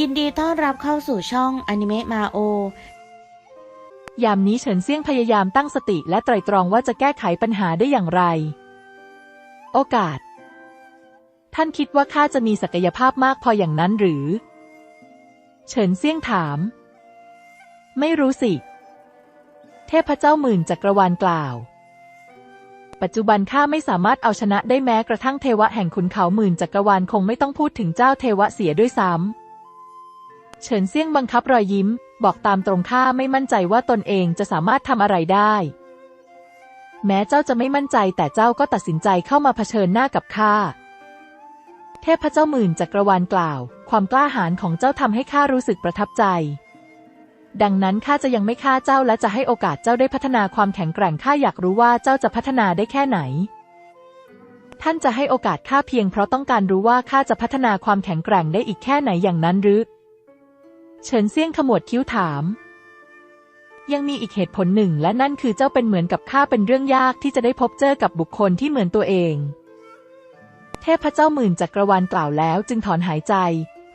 ยินดีต้อนรับเข้าสู่ช่องอนิเมะมาโอ ยามนี้เฉินเซี่ยงพยายามตั้งสติและไตรตรองว่าจะแก้ไขปัญหาได้อย่างไร โอกาส ท่านคิดว่าข้าจะมีศักยภาพมากพออย่างนั้นหรือ เฉินเซี่ยงถาม ไม่รู้สิ เทพเจ้าหมื่นจักรวาลกล่าว ปัจจุบันข้าไม่สามารถเอาชนะได้แม้กระทั่งเทวะแห่งขุนเขาหมื่นจักรวาลคงไม่ต้องพูดถึงเจ้าเทวะเสียด้วยซ้ำ เฉินเซี่ยงบังคับรอยยิ้ม บอกตามตรงข้าไม่มั่นใจว่าตนเองจะสามารถทำอะไรได้ แม้เจ้าจะไม่มั่นใจแต่เจ้าก็ตัดสินใจเข้ามาเผชิญหน้ากับข้าเทพเจ้าหมื่นจักรวาลกล่าว ความกล้าหาญของเจ้าทำให้ข้ารู้สึกประทับใจ ดังนั้นข้าจะยังไม่ฆ่าเจ้าและจะให้โอกาสเจ้าได้พัฒนาความแข็งแกร่งข้าอยากรู้ว่าเจ้าจะพัฒนาได้แค่ไหน ท่านจะให้โอกาสข้าเพียงเพราะต้องการรู้ว่าข้าจะพัฒนาความแข็งแกร่งได้อีกแค่ไหนอย่างนั้นหรือ เฉินเซี่ยงขมวดคิ้วถาม ยังมีอีกเหตุผลหนึ่งและนั่นคือเจ้าเป็นเหมือนกับข้าเป็นเรื่องยากที่จะได้พบเจอกับบุคคลที่เหมือนตัวเอง เทพเจ้าหมื่นจักรวาลกล่าวแล้วจึงถอนหายใจ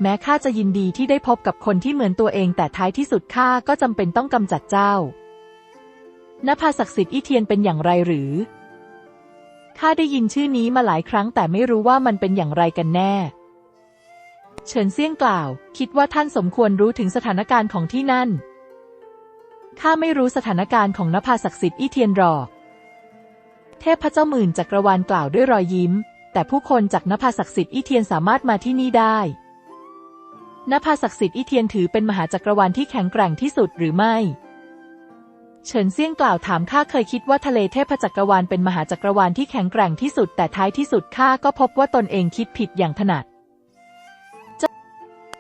แม้ข้าจะยินดีที่ได้พบกับคนที่เหมือนตัวเอง แต่ท้ายที่สุดข้าก็จำเป็นต้องกำจัดเจ้านภาศักดิ์สิทธิ์อีเทียนเป็นอย่างไรหรือข้าได้ยินชื่อนี้มาหลายครั้งแต่ไม่รู้ว่ามันเป็นอย่างไรกันแน่ เฉินเซี่ยงกล่าว คิดว่าท่านสมควรรู้ถึงสถานการณ์ของที่นั่น ข้าไม่รู้สถานการณ์ของนภาศักดิ์สิทธิ์อีเทียนหรอก เทพเจ้าหมื่นจักรวาลกล่าวด้วยรอยยิ้ม แต่ผู้คนจากนภาศักดิ์สิทธิ์อีเทียนสามารถมาที่นี่ได้นภาศักดิ์สิทธิ์อีเทียนถือเป็นมหาจักรวาลที่แข็งแกร่งที่สุดหรือไม่ เฉินเซี่ยงกล่าวถามข้าเคยคิดว่าทะเลเทพจักรวาลเป็นมหาจักรวาลที่แข็งแกร่งที่สุด แต่ท้ายที่สุดข้าก็พบว่าตนเองคิดผิดอย่างถนัด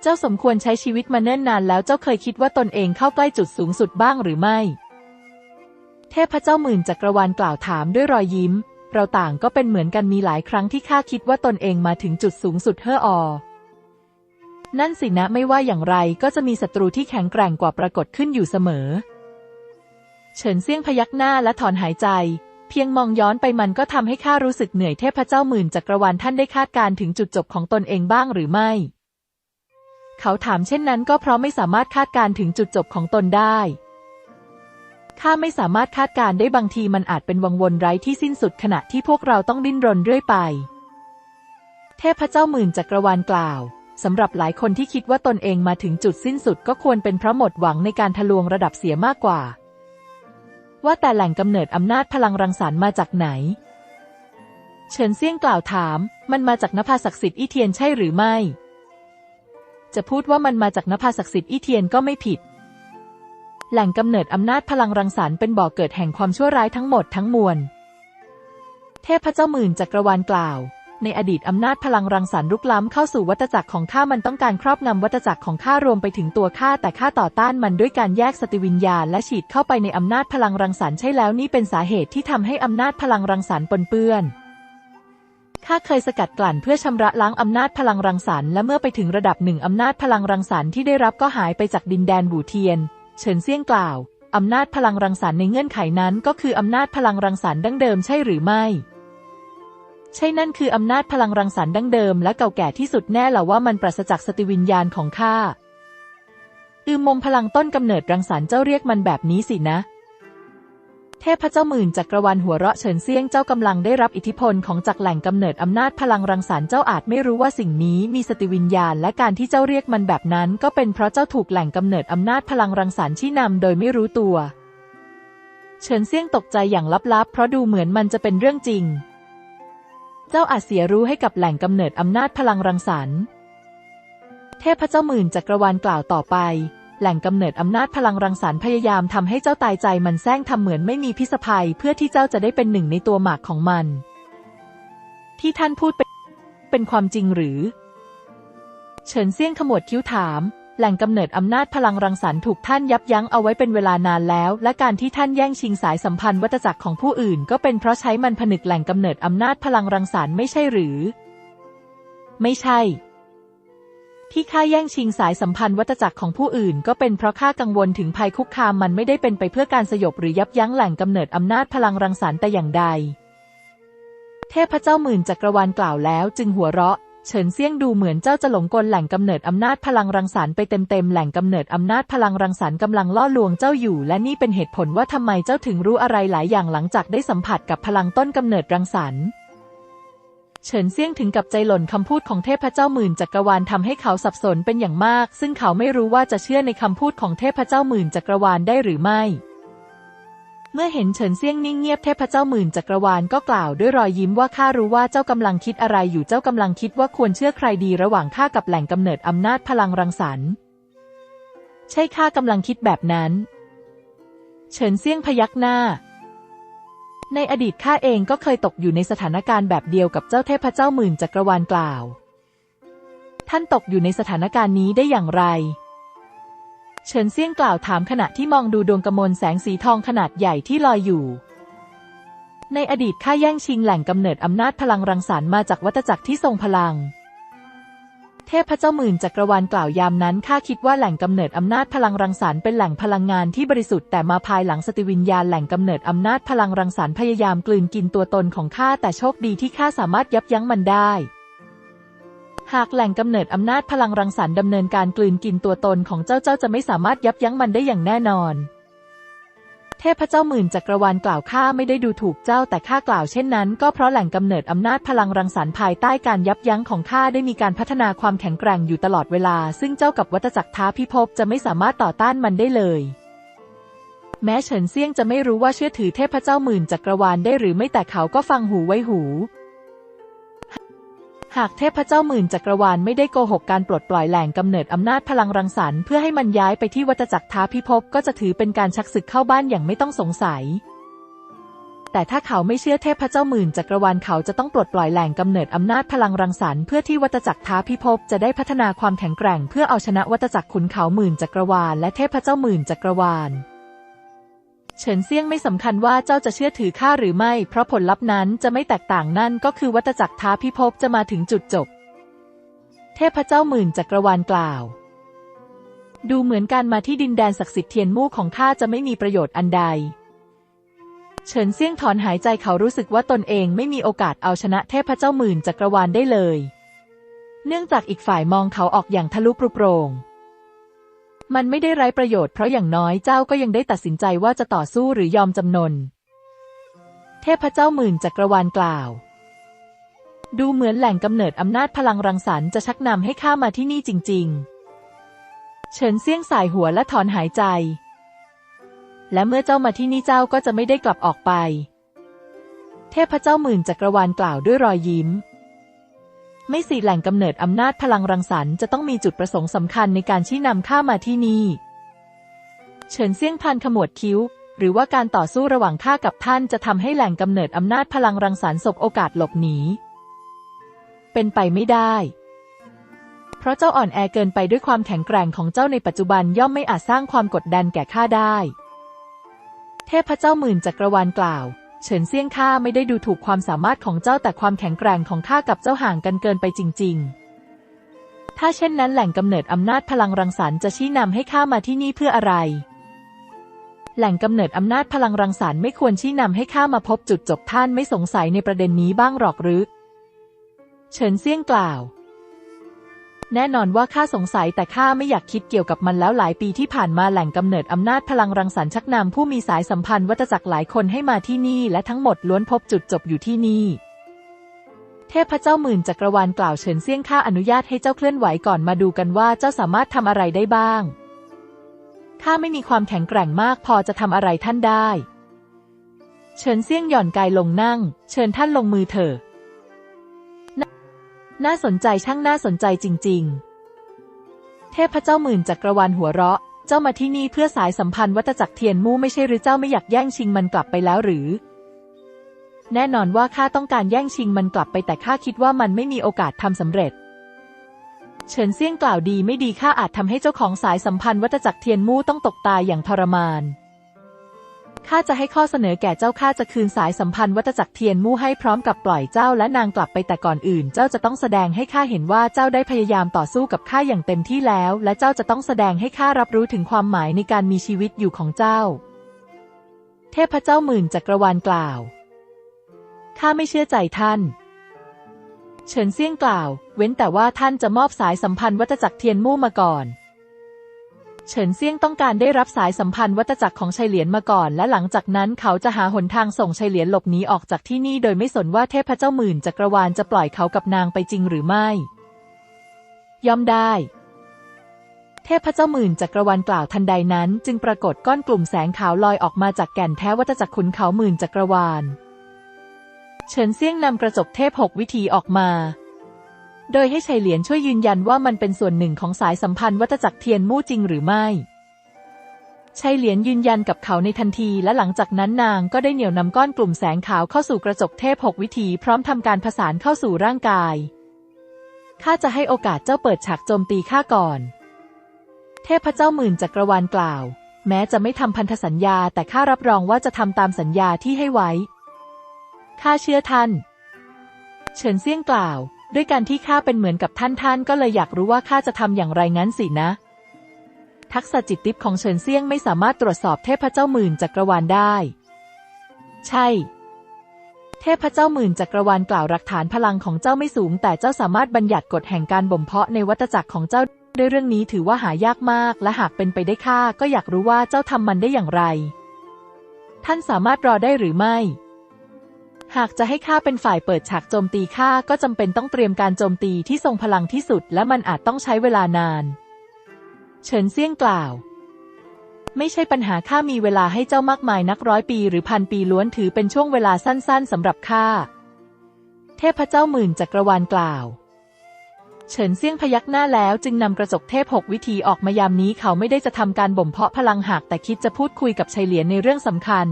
จ้าสมควรใช้ชีวิตมาเนิ่นนานแล้วเจ้าเคยคิดว่าตนเองเข้าใกล้จุดสูงสุดบ้างหรือไม่ เทพเจ้าหมื่นจักรวาลกล่าวถามด้วยรอยยิ้ม เราต่างก็เป็นเหมือนกันมีหลายครั้งที่ข้าคิดว่าตนเองมาถึงจุดสูงสุดเฮ่ออ นั่นสินะไม่ว่าอย่างไรก็จะมีศัตรูที่แข็งแกร่งกว่าปรากฏขึ้นอยู่เสมอ เฉินเซี่ยงพยักหน้าและถอนหายใจเพียงมองย้อนไปมันก็ทำให้ข้ารู้สึกเหนื่อยเทพเจ้าหมื่นจักรวาลท่านได้คาดการณ์ถึงจุดจบของตนเองบ้างหรือไม่ เขาถามเช่นนั้นก็เพราะไม่สามารถคาดการณ์ถึงจุดจบของตนได้ข้าไม่สามารถคาดการณ์ได้บางทีมันอาจเป็นวังวนไร้ที่สิ้นสุดขณะที่พวกเราต้องดิ้นรนเรื่อยไป เทพเจ้าหมื่นจักรวาลกล่าวสำหรับหลายคนที่คิดว่าตนเองมาถึงจุดสิ้นสุดก็ควรเป็นเพราะหมดหวังในการทะลวงระดับเสียมากกว่า ว่าแต่แหล่งกำเนิดอำนาจพลังรังสรรค์มาจากไหน เฉินเซี่ยงกล่าวถาม มันมาจากนภาศักดิ์สิทธิ์อีเทียนใช่หรือไม่ จะพูดว่ามันมาจากนภาศักดิ์สิทธิ์อีเทียนก็ไม่ผิด แหล่งกำเนิดอำนาจพลังรังสรรค์เป็นบ่อเกิดแห่งความชั่วร้ายทั้งหมดทั้งมวล เทพเจ้าหมื่นจักรวาลกล่าว ในอดีตอำนาจพลังรังสรรค์ลุกล้ำเข้าสู่วัฏจักรของข้ามันต้องการครอบงำวัฏจักรของข้ารวมไปถึงตัวข้าแต่ข้าต่อต้านมันด้วยการแยกสติวิญญาณและฉีดเข้าไปในอำนาจพลังรังสรรค์ใช่แล้วนี่เป็นสาเหตุที่ทำให้อำนาจพลังรังสรรค์ปนเปื้อน ข้าเคยสกัดกลั่นเพื่อชำระล้างอำนาจพลังรังสรรค์และเมื่อไปถึงระดับหนึ่งอำนาจพลังรังสรรค์ที่ได้รับก็หายไปจากดินแดนบูเทียน เฉินเซี่ยงกล่าว อำนาจพลังรังสรรค์ในเงื่อนไขนั้นก็คืออำนาจพลังรังสรรค์ดั้งเดิมใช่หรือไม่ ใช่นั่นคืออำนาจพลังรังสรรค์ดั้งเดิมและเก่าแก่ที่สุดแน่หละว่ามันปราศจากสติวิญญาณของข้าอืมมมพลังต้นกำเนิดรังสรรค์เจ้าเรียกมันแบบนี้สินะ เทพเจ้าหมื่นจักรวาลหัวเราะเฉินเซียงเจ้ากำลังได้รับอิทธิพลของจากแหล่งกำเนิดอำนาจพลังรังสรรค์เจ้าอาจไม่รู้ว่าสิ่งนี้มีสติวิญญาณและการที่เจ้าเรียกมันแบบนั้นก็เป็นเพราะเจ้าถูกแหล่งกำเนิดอำนาจพลังรังสรรค์ชี้นำโดยไม่รู้ตัว เฉินเซียงตกใจอย่างลับๆ เพราะดูเหมือนมันจะเป็นเรื่องจริง เจ้าอาจเสียรู้ให้กับแหล่งกำเนิดอำนาจพลังรังสรรค์ เทพเจ้าหมื่นจักรวาลกล่าวต่อไป แหล่งกำเนิดอำนาจพลังรังสรรค์พยายามทำให้เจ้าตายใจมันแซงทำเหมือนไม่มีพิษภัย เพื่อที่เจ้าจะได้เป็นหนึ่งในตัวหมากของมัน ที่ท่านพูดเป็นเป็นความจริงหรือ เฉินเซี่ยงขมวดคิ้วถาม แหล่งกำเนิดอำนาจพลังรังสรรค์ถูกท่านยับยั้งเอาไว้เป็นเวลานานแล้ว และการที่ท่านแย่งชิงสายสัมพันธ์วัฏจักรของผู้อื่น ก็เป็นเพราะใช้มันผนึกแหล่งกำเนิดอำนาจพลังรังสรรค์ไม่ใช่หรือ ไม่ใช่ ที่ข้าแย่งชิงสายสัมพันธ์วัฏจักรของผู้อื่น ก็เป็นเพราะข้ากังวลถึงภัยคุกคามมันไม่ได้เป็นไปเพื่อการสยบหรือยับยั้งแหล่งกำเนิดอำนาจพลังรังสรรค์แต่อย่างใด เทพเจ้าหมื่นจักรวาลกล่าวแล้วจึงหัวเราะ เฉินเซี่ยงดูเหมือนเจ้าจะหลงกลแหล่งกำเนิดอำนาจพลังรังสรรค์ไปเต็มๆแหล่งกำเนิดอำนาจพลังรังสรรค์กำลังล่อลวงเจ้าอยู่ และนี่เป็นเหตุผลว่าทำไมเจ้าถึงรู้อะไรหลายอย่างหลังจากได้สัมผัสกับพลังต้นกำเนิดรังสรรค์ เฉินเซี่ยงถึงกับใจหล่นคำพูดของเทพเจ้าหมื่นจักรวาลทำให้เขาสับสนเป็นอย่างมาก ซึ่งเขาไม่รู้ว่าจะเชื่อในคำพูดของเทพเจ้าหมื่นจักรวาลได้หรือไม่ เมื่อเห็นเฉินเซี่ยงนิ่งเงียบเทพเจ้าหมื่นจักรวาลก็กล่าวด้วยรอยยิ้มว่าข้ารู้ว่าเจ้ากำลังคิดอะไรอยู่เจ้ากำลังคิดว่าควรเชื่อใครดีระหว่างข้ากับแหล่งกำเนิดอำนาจพลังรังสรรค์ใช่ข้ากำลังคิดแบบนั้น เฉินเซี่ยงพยักหน้า ในอดีตข้าเองก็เคยตกอยู่ในสถานการณ์แบบเดียวกับเจ้าเทพเจ้าหมื่นจักรวาลกล่าว ท่านตกอยู่ในสถานการณ์นี้ได้อย่างไร เฉินเซี่ยงกล่าวถามขณะที่มองดูดวงกมลแสงสีทองขนาดใหญ่ที่ลอยอยู่ ในอดีตข้าแย่งชิงแหล่งกำเนิดอำนาจพลังรังสรรค์มาจากวัตจักรที่ทรงพลัง เทพเจ้าหมื่นจักรวาลกล่าวยามนั้นข้าคิดว่าแหล่งกำเนิดอำนาจพลังรังสรรค์เป็นแหล่งพลังงานที่บริสุทธิ์แต่มาภายหลังสติวิญญาณแหล่งกำเนิดอำนาจพลังรังสรรค์พยายามกลืนกินตัวตนของข้าแต่โชคดีที่ข้าสามารถยับยั้งมันได้ หากแหล่งกำเนิดอำนาจพลังรังสรรค์ดำเนินการกลืนกินตัวตนของเจ้าเจ้าจะไม่สามารถยับยั้งมันได้อย่างแน่นอน เทพเจ้าหมื่นจักรวาลกล่าวข้าไม่ได้ดูถูกเจ้าแต่ข้ากล่าวเช่นนั้น ก็เพราะแหล่งกำเนิดอำนาจพลังรังสรรค์ภายใต้การยับยั้งของข้าได้มีการพัฒนาความแข็งแกร่งอยู่ตลอดเวลา ซึ่งเจ้ากับวัตจักรท้าพิภพจะไม่สามารถต่อต้านมันได้เลย แม้เฉินเซียงจะไม่รู้ว่าเชื่อถือเทพเจ้าหมื่นจักรวาลได้หรือไม่แต่เขาก็ฟังหูไว้หู หากเทพเจ้าหมื่นจักรวาลไม่ได้โกหกการปลดปล่อยแหล่งกำเนิดอำนาจพลังรังสรรค์เพื่อให้มันย้ายไปที่วัตจักรท้าพิภพก็จะถือเป็นการชักศึกเข้าบ้านอย่างไม่ต้องสงสัย แต่ถ้าเขาไม่เชื่อเทพเจ้าหมื่นจักรวาลเขาจะต้องปลดปล่อยแหล่งกำเนิดอำนาจพลังรังสรรค์เพื่อที่วัตจักรท้าพิภพจะได้พัฒนาความแข็งแกร่ง เพื่อเอาชนะวัตจักรขุนเขาหมื่นจักรวาลและเทพเจ้าหมื่นจักรวาล เฉินเซี่ยงไม่สำคัญว่าเจ้าจะเชื่อถือข้าหรือไม่ เพราะผลลัพธ์นั้นจะไม่แตกต่างนั่นก็คือวัตจักรท้าพิภพจะมาถึงจุดจบ เทพเจ้าหมื่นจักรวาลกล่าว ดูเหมือนการมาที่ดินแดนศักดิ์สิทธิ์เทียนมู่ของข้าจะไม่มีประโยชน์อันใด เฉินเซี่ยงถอนหายใจเขารู้สึกว่าตนเองไม่มีโอกาสเอาชนะเทพเจ้าหมื่นจักรวาลได้เลย เนื่องจากอีกฝ่ายมองเขาออกอย่างทะลุปรุโปรง มันไม่ได้ไร้ประโยชน์เพราะอย่างน้อยเจ้าก็ยังได้ตัดสินใจว่าจะต่อสู้หรือยอมจำนน เทพเจ้าหมื่นจักรวาลกล่าว ดูเหมือนแหล่งกำเนิดอำนาจพลังรังสรรค์จะชักนำให้ข้ามาที่นี่จริง ๆ เฉินเซี่ยงสายหัวและถอนหายใจ และเมื่อเจ้ามาที่นี่เจ้าก็จะไม่ได้กลับออกไป เทพเจ้าหมื่นจักรวาลกล่าวด้วยรอยยิ้ม ไม่สิแหล่งกำเนิดอำนาจพลังรังสรรค์จะต้องมีจุดประสงค์สำคัญในการชี้นำข้ามาที่นี่ เฉินเซี่ยงพันขมวดคิ้ว หรือว่าการต่อสู้ระหว่างข้ากับท่านจะทำให้แหล่งกำเนิดอำนาจพลังรังสรรค์สบโอกาสหลบหนี เป็นไปไม่ได้ เพราะเจ้าอ่อนแอเกินไปด้วยความแข็งแกร่งของเจ้าในปัจจุบันย่อมไม่อาจสร้างความกดดันแก่ข้าได้ เทพเจ้าหมื่นจักรวาลกล่าว เฉินเซี่ยงข้าไม่ได้ดูถูกความสามารถของเจ้าแต่ความแข็งแกร่งของข้ากับเจ้าห่างกันเกินไปจริง ๆ ถ้าเช่นนั้นแหล่งกำเนิดอำนาจพลังรังสรรค์จะชี้นำให้ข้ามาที่นี่เพื่ออะไร แหล่งกำเนิดอำนาจพลังรังสรรค์ไม่ควรชี้นำให้ข้ามาพบจุดจบท่านไม่สงสัยในประเด็นนี้บ้างหรอกหรือ เฉินเซี่ยงกล่าว แน่นอนว่าข้าสงสัยแต่ข้าไม่อยากคิดเกี่ยวกับมันแล้วหลายปีที่ผ่านมาแหล่งกำเนิดอำนาจพลังรังสรรค์ชักนำผู้มีสายสัมพันธ์วัตจักรหลายคนให้มาที่นี่ และทั้งหมดล้วนพบจุดจบอยู่ที่นี่ เทพเจ้าหมื่นจักรวาลกล่าวเฉินเซี่ยงข้าอนุญาตให้เจ้าเคลื่อนไหวก่อนมาดูกันว่าเจ้าสามารถทำอะไรได้บ้างข้าไม่มีความแข็งแกร่งมากพอจะทำอะไรท่านได้ เฉินเซี่ยงหย่อนกายลงนั่ง เชิญท่านลงมือเถอะ น่าสนใจช่างน่าสนใจจริง ๆ เทพเจ้าหมื่นจักรวาลหัวเราะ เจ้ามาที่นี่เพื่อสายสัมพันธ์วัตจักรเทียนมู่ไม่ใช่หรือเจ้าไม่อยากแย่งชิงมันกลับไปแล้วหรือ แน่นอนว่าข้าต้องการแย่งชิงมันกลับไปแต่ข้าคิดว่ามันไม่มีโอกาสทำสำเร็จ เฉินเซี่ยงกล่าวดีไม่ดีข้าอาจทำให้เจ้าของสายสัมพันธ์วัตจักรเทียนมู่ต้องตกตายอย่างทรมาน ข้าจะให้ข้อเสนอแก่เจ้าข้าจะคืนสายสัมพันธ์วัตจักรเทียนมู่ให้พร้อมกับปล่อยเจ้าและนางกลับไปแต่ก่อนอื่น เจ้าจะต้องแสดงให้ข้าเห็นว่าเจ้าได้พยายามต่อสู้กับข้าอย่างเต็มที่แล้ว และเจ้าจะต้องแสดงให้ข้ารับรู้ถึงความหมายในการมีชีวิตอยู่ของเจ้า เทพเจ้าหมื่นจักรวาลกล่าวข้าไม่เชื่อใจท่าน เฉินเซี่ยงกล่าว เว้นแต่ว่าท่านจะมอบสายสัมพันธ์วัตจักรเทียนมู่มาก่อน เฉินเซี่ยงต้องการได้รับสายสัมพันธ์วัตจักรของชัยเหลียนมาก่อน และหลังจากนั้นเขาจะหาหนทางส่งชัยเหลียนหลบหนีออกจากที่นี่โดยไม่สนว่าเทพเจ้าหมื่นจักรวาลจะปล่อยเขากับนางไปจริงหรือไม่ ย่อมได้ เทพเจ้าหมื่นจักรวาลกล่าวทันใดนั้น จึงปรากฏก้อนกลุ่มแสงขาวลอยออกมาจากแก่นแท้วัตจักรขุนเขาหมื่นจักรวาล เฉินเซี่ยงนำกระจกเทพหกวิธีออกมา โดยให้ชัยเหลียนช่วยยืนยันว่ามันเป็นส่วนหนึ่งของสายสัมพันธ์วัตจักรเทียนมู่จริงหรือไม่ชัยเหลียนยืนยันกับเขาในทันทีและหลังจากนั้นนางก็ได้เหนี่ยวนำก้อนกลุ่มแสงขาวเข้าสู่กระจกเทพหกวิธีพร้อมทำการผสานเข้าสู่ร่างกายข้าจะให้โอกาสเจ้าเปิดฉากโจมตีข้าก่อน เทพเจ้าหมื่นจักรวาลกล่าว แม้จะไม่ทำพันธสัญญาแต่ข้ารับรองว่าจะทำตามสัญญาที่ให้ไว้ข้าเชื่อท่าน เฉินเซี่ยงกล่าว ด้วยการที่ข้าเป็นเหมือนกับท่านท่านก็เลยอยากรู้ว่าข้าจะทำอย่างไรงั้นสินะ ทักษะจิตติปของเฉินเซียงไม่สามารถตรวจสอบเทพเจ้าหมื่นจักรวาลได้ ใช่ เทพเจ้าหมื่นจักรวาลกล่าวหลักฐานพลังของเจ้าไม่สูง แต่เจ้าสามารถบัญญัติกฎแห่งการบ่มเพาะในวัตจักรของเจ้าด้วยเรื่องนี้ถือว่าหายากมาก และหากเป็นไปได้ข้าก็อยากรู้ว่าเจ้าทำมันได้อย่างไร ท่านสามารถรอได้หรือไม่ หากจะให้ข้าเป็นฝ่ายเปิดฉากโจมตีข้าก็จำเป็นต้องเตรียมการโจมตีที่ทรงพลังที่สุด และมันอาจต้องใช้เวลานาน เฉินเซี่ยงกล่าว ไม่ใช่ปัญหาข้ามีเวลาให้เจ้ามากมายนักร้อยปีหรือพันปีล้วนถือเป็นช่วงเวลาสั้นๆสำหรับข้า เทพเจ้าหมื่นจักรวาลกล่าว เฉินเซี่ยงพยักหน้าแล้วจึงนำกระจกเทพหกวิธีออกมายามนี้เขาไม่ได้จะทำการบ่มเพาะพลังหากแต่คิดจะพูดคุยกับชัยเหลียนในเรื่องสำคัญ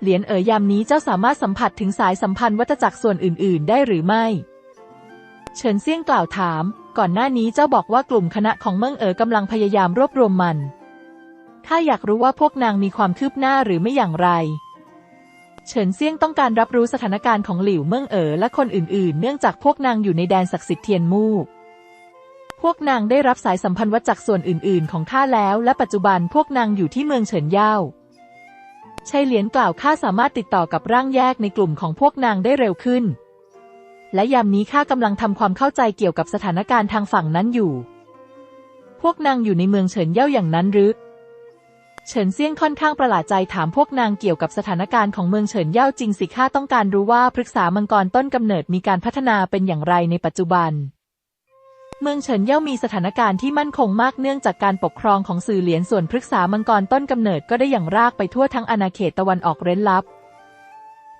เหรียญเอ๋ยยามนี้เจ้าสามารถสัมผัสถึงสายสัมพันธ์วัตจักรส่วนอื่น ๆ ได้หรือไม่ เฉินเซี่ยงกล่าวถาม ก่อนหน้านี้เจ้าบอกว่ากลุ่มคณะของเมิ่งเอ๋อกำลังพยายามรวบรวมมัน ข้าอยากรู้ว่าพวกนางมีความคืบหน้าหรือไม่อย่างไร เฉินเซี่ยงต้องการรับรู้สถานการณ์ของหลิวเมิ่งเอ๋อและคนอื่น ๆ เนื่องจากพวกนางอยู่ในแดนศักดิ์สิทธิ์เทียนมู่พวกนางได้รับสายสัมพันธ์วัตจักส่วนอื่น ๆ ของข้าแล้ว และปัจจุบันพวกนางอยู่ที่เมืองเฉินเย่า ชัยเหลียนกล่าวข้าสามารถติดต่อกับร่างแยกในกลุ่มของพวกนางได้เร็วขึ้น และยามนี้ข้ากำลังทำความเข้าใจเกี่ยวกับสถานการณ์ทางฝั่งนั้นอยู่ พวกนางอยู่ในเมืองเฉินเย่าอย่างนั้นหรือเฉินเซี่ยงค่อนข้างประหลาดใจถามพวกนางเกี่ยวกับสถานการณ์ของเมืองเฉินเย่าจริงสิข้าต้องการรู้ว่าพฤกษามังกรต้นกำเนิดมีการพัฒนาเป็นอย่างไรในปัจจุบัน เมืองเฉินเย่ามีสถานการณ์ที่มั่นคงมากเนื่องจากการปกครองของสื่อเหรียญส่วนพฤกษามังกรต้นกำเนิดก็ได้อย่างรากไปทั่วทั้งอาณาเขตตะวันออกเร้นลับ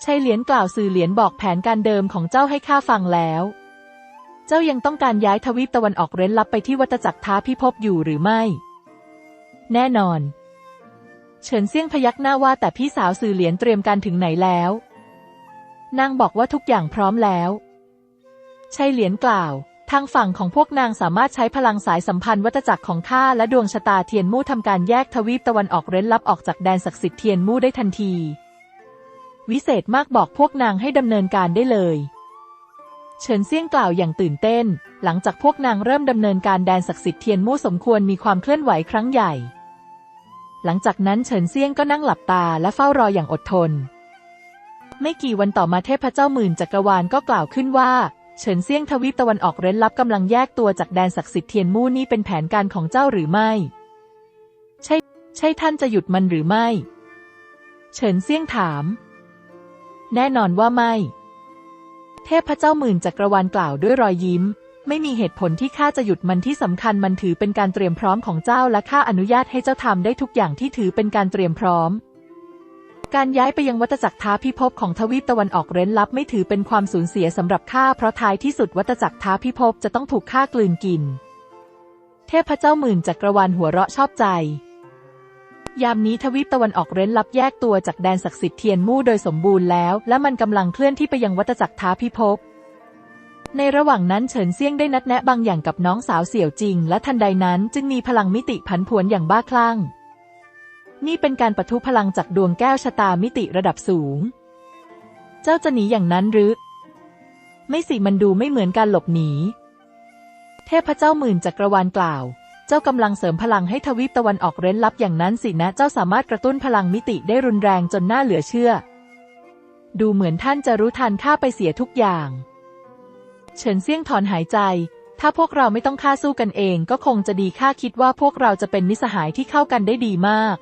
ชัยเหรียญกล่าวสื่อเหรียญบอกแผนการเดิมของเจ้าให้ข้าฟังแล้ว เจ้ายังต้องการย้ายทวีปตะวันออกเร้นลับไปที่วัตจักรท้าพิภพอยู่หรือไม่ แน่นอน เฉินเซี่ยงพยักหน้าว่าแต่พี่สาวสื่อเหรียญเตรียมการถึงไหนแล้ว นางบอกว่าทุกอย่างพร้อมแล้วชัยเหรียญกล่าว ทางฝั่งของพวกนางสามารถใช้พลังสายสัมพันธ์วัตจักรของข้าและดวงชะตาเทียนมู่ทำการแยกทวีปตะวันออกเร้นลับออกจากแดนศักดิ์สิทธิ์เทียนมู่ได้ทันที วิเศษมากบอกพวกนางให้ดำเนินการได้เลย เฉินเซี่ยงกล่าวอย่างตื่นเต้น หลังจากพวกนางเริ่มดำเนินการแดนศักดิ์สิทธิ์เทียนมู่สมควรมีความเคลื่อนไหวครั้งใหญ่ หลังจากนั้นเฉินเซี่ยงก็นั่งหลับตาและเฝ้ารออย่างอดทน ไม่กี่วันต่อมาเทพเจ้าหมื่นจักรวาลก็กล่าวขึ้นว่า เฉินเซี่ยงทวีปตะวันออกเร้นลับกำลังแยกตัวจากแดนศักดิ์สิทธิ์เทียนมู่นี่เป็นแผนการของเจ้าหรือไม่ ใช่ ใช่ท่านจะหยุดมันหรือไม่ เฉินเซี่ยงถาม แน่นอนว่าไม่ เทพเจ้าหมื่นจักรวาลกล่าวด้วยรอยยิ้ม ไม่มีเหตุผลที่ข้าจะหยุดมันที่สำคัญมันถือเป็นการเตรียมพร้อมของเจ้าและข้าอนุญาตให้เจ้าทำได้ทุกอย่างที่ถือเป็นการเตรียมพร้อม การย้ายไปยังวัตจักรท้าพิภพของทวีปตะวันออกเร้นลับไม่ถือเป็นความสูญเสียสำหรับข้าเพราะท้ายที่สุดวัตจักรท้าพิภพจะต้องถูกฆ่ากลืนกิน เทพเจ้าหมื่นจักรวาลหัวเราะชอบใจ ยามนี้ทวีปตะวันออกเร้นลับแยกตัวจากแดนศักดิ์สิทธิ์เทียนมู่โดยสมบูรณ์แล้ว และมันกำลังเคลื่อนที่ไปยังวัตจักรท้าพิภพในระหว่างนั้นเฉินเซียงได้นัดแนะบางอย่างกับน้องสาวเสี่ยวจริง และทันใดนั้นจึงมีพลังมิติผันผวนอย่างบ้าคลั่ง นี่เป็นการปะทุพลังจากดวงแก้วชะตามิติระดับสูง เจ้าจะหนีอย่างนั้นหรือ ไม่สิมันดูไม่เหมือนการหลบหนี เทพเจ้าหมื่นจักรวาลกล่าว เจ้ากำลังเสริมพลังให้ทวีปตะวันออกเร้นลับอย่างนั้นสินะ เจ้าสามารถกระตุ้นพลังมิติได้รุนแรงจนน่าเหลือเชื่อ ดูเหมือนท่านจะรู้ทันข้าไปเสียทุกอย่าง เฉินเซี่ยงถอนหายใจถ้าพวกเราไม่ต้องฆ่าสู้กันเองก็คงจะดีข้าคิดว่าพวกเราจะเป็นมิสหายที่เข้ากันได้ดีมาก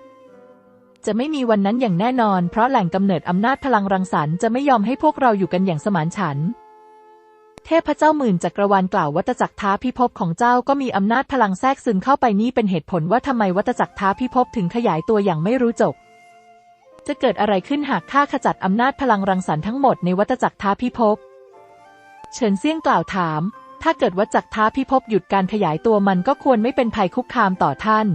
จะไม่มีวันนั้นอย่างแน่นอน เพราะแหล่งกำเนิดอำนาจพลังรังสรรค์จะไม่ยอมให้พวกเราอยู่กันอย่างสมานฉันท์เทพเจ้าหมื่นจักรวาลกล่าววัตจักรท้าพิภพของเจ้าก็มีอำนาจพลังแทรกซึมเข้าไปนี่เป็นเหตุผลว่าทำไมวัตจักรท้าพิภพถึงขยายตัวอย่างไม่รู้จบ จะเกิดอะไรขึ้นหากข้าขจัดอำนาจพลังรังสรรค์ทั้งหมดในวัตจักรท้าพิภพ เฉินเซี่ยงกล่าวถาม ถ้าเกิดวัตจักรท้าพิภพหยุดการขยายตัวมันก็ควรไม่เป็นภัยคุกคามต่อท่าน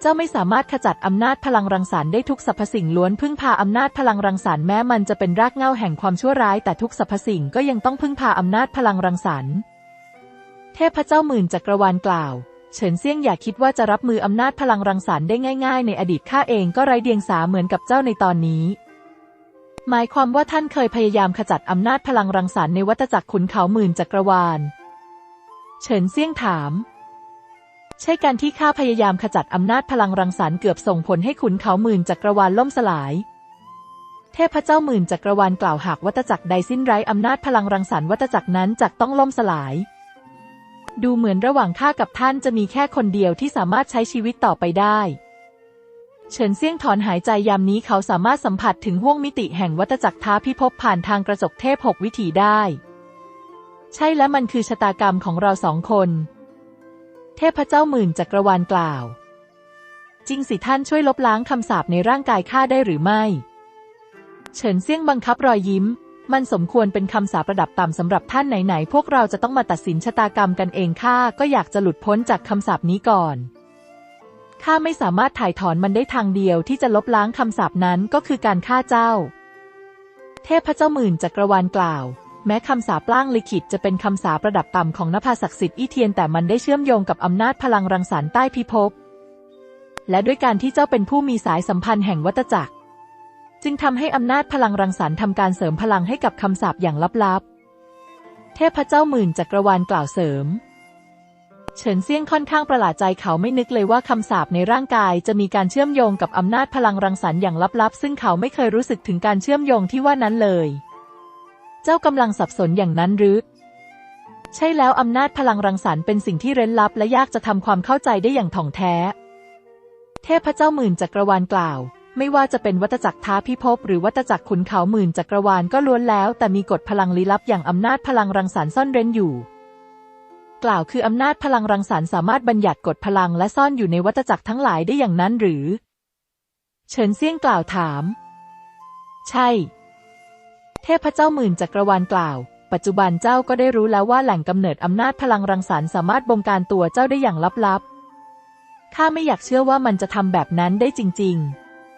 เจ้าไม่สามารถขจัดอำนาจพลังรังสรรค์ได้ทุกสรรพสิ่งล้วนพึ่งพาอำนาจพลังรังสรรค์แม้มันจะเป็นรากเหง้าแห่งความชั่วร้ายแต่ทุกสรรพสิ่งก็ยังต้องพึ่งพาอำนาจพลังรังสรรค์ เทพเจ้าหมื่นจักรวาลกล่าว เฉินเซี่ยงอย่าคิดว่าจะรับมืออำนาจพลังรังสรรค์ได้ง่าย ๆ ในอดีตข้าเองก็ไร้เดียงสาเหมือนกับเจ้าในตอนนี้หมายความว่าท่านเคยพยายามขจัดอำนาจพลังรังสรรค์ในวัฏจักรขุนเขาหมื่นจักรวาล เฉินเซี่ยงถาม ใช่การที่ข้าพยายามขจัดอำนาจพลังรังสรรค์เกือบส่งผลให้ขุนเขาหมื่นจักรวาลล่มสลาย เทพเจ้าหมื่นจักรวาลกล่าวหากวัฏจักรใดสิ้นไร้อำนาจพลังรังสรรค์วัฏจักรนั้นจะต้องล่มสลาย ดูเหมือนระหว่างข้ากับท่านจะมีแค่คนเดียวที่สามารถใช้ชีวิตต่อไปได้ เฉินเซี่ยงถอนหายใจยามนี้เขาสามารถสัมผัสถึงห้วงมิติแห่งวัฏจักรท้าพิภพผ่านทางกระจกเทพหกวิถีได้ ใช่และมันคือชะตากรรมของเราสองคน เทพเจ้าหมื่นจักรวาลกล่าว จริงสิท่านช่วยลบล้างคำสาปในร่างกายข้าได้หรือไม่ เฉินเซี่ยงบังคับรอยยิ้ม มันสมควรเป็นคำสาประดับต่ำสำหรับท่านไหนๆพวกเราจะต้องมาตัดสินชะตากรรมกันเองข้าก็อยากจะหลุดพ้นจากคำสาปนี้ก่อนข้าไม่สามารถถ่ายถอนมันได้ทางเดียวที่จะลบล้างคำสาปนั้นก็คือการฆ่าเจ้า เทพเจ้าหมื่นจักรวาลกล่าว แม้คำสาปล่างลิขิตจะเป็นคำสาประดับต่ำของนภาศักดิ์สิทธิ์อีเทียนแต่มันได้เชื่อมโยงกับอำนาจพลังรังสรรค์ใต้พิภพ และด้วยการที่เจ้าเป็นผู้มีสายสัมพันธ์แห่งวัตจักร จึงทำให้อำนาจพลังรังสรรค์ทำการเสริมพลังให้กับคำสาปอย่างลับๆ เทพเจ้าหมื่นจักรวาลกล่าวเสริม เฉินเซี่ยงค่อนข้างประหลาดใจเขาไม่นึกเลยว่าคำสาปในร่างกายจะมีการเชื่อมโยงกับอำนาจพลังรังสรรค์อย่างลับๆ ซึ่งเขาไม่เคยรู้สึกถึงการเชื่อมโยงที่ว่านั้นเลย เจ้ากำลังสับสนอย่างนั้นหรือ ใช่แล้วอำนาจพลังรังสรรค์เป็นสิ่งที่เร้นลับและยากจะทำความเข้าใจได้อย่างถ่องแท้ เทพเจ้าหมื่นจักรวาลกล่าว ไม่ว่าจะเป็นวัตจักรท้าพิภพหรือวัตจักรขุนเขาหมื่นจักรวาลก็ล้วนแล้ว แต่มีกฎพลังลี้ลับอย่างอำนาจพลังรังสรรค์ซ่อนเร้นอยู่ กล่าวคืออำนาจพลังรังสรรค์สามารถบัญญัติกฎพลังและซ่อนอยู่ในวัตจักรทั้งหลายได้อย่างนั้นหรือ เฉินเซี่ยงกล่าวถาม ใช่ เทพเจ้าหมื่นจักรวาลกล่าว ปัจจุบันเจ้าก็ได้รู้แล้วว่าแหล่งกำเนิดอำนาจพลังรังสรรค์สามารถบงการตัวเจ้าได้อย่างลับๆ ข้าไม่อยากเชื่อว่ามันจะทำแบบนั้นได้จริง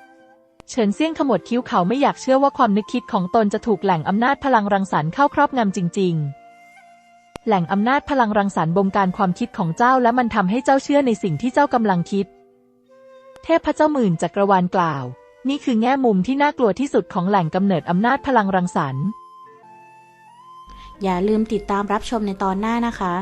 ๆเฉินเซี่ยงขมวดคิ้วเขาไม่อยากเชื่อว่าความนึกคิดของตนจะถูกแหล่งอำนาจพลังรังสรรค์เข้าครอบงำจริง ๆ แหล่งอำนาจพลังรังสรรค์บงการความคิดของเจ้าและมันทำให้เจ้าเชื่อในสิ่งที่เจ้ากำลังคิด เทพเจ้าหมื่นจักรวาลกล่าว นี่คือแง่มุมที่น่ากลัวที่สุดของแหล่งกำเนิดอำนาจพลังรังสรรค์ อย่าลืมติดตามรับชมในตอนหน้านะคะ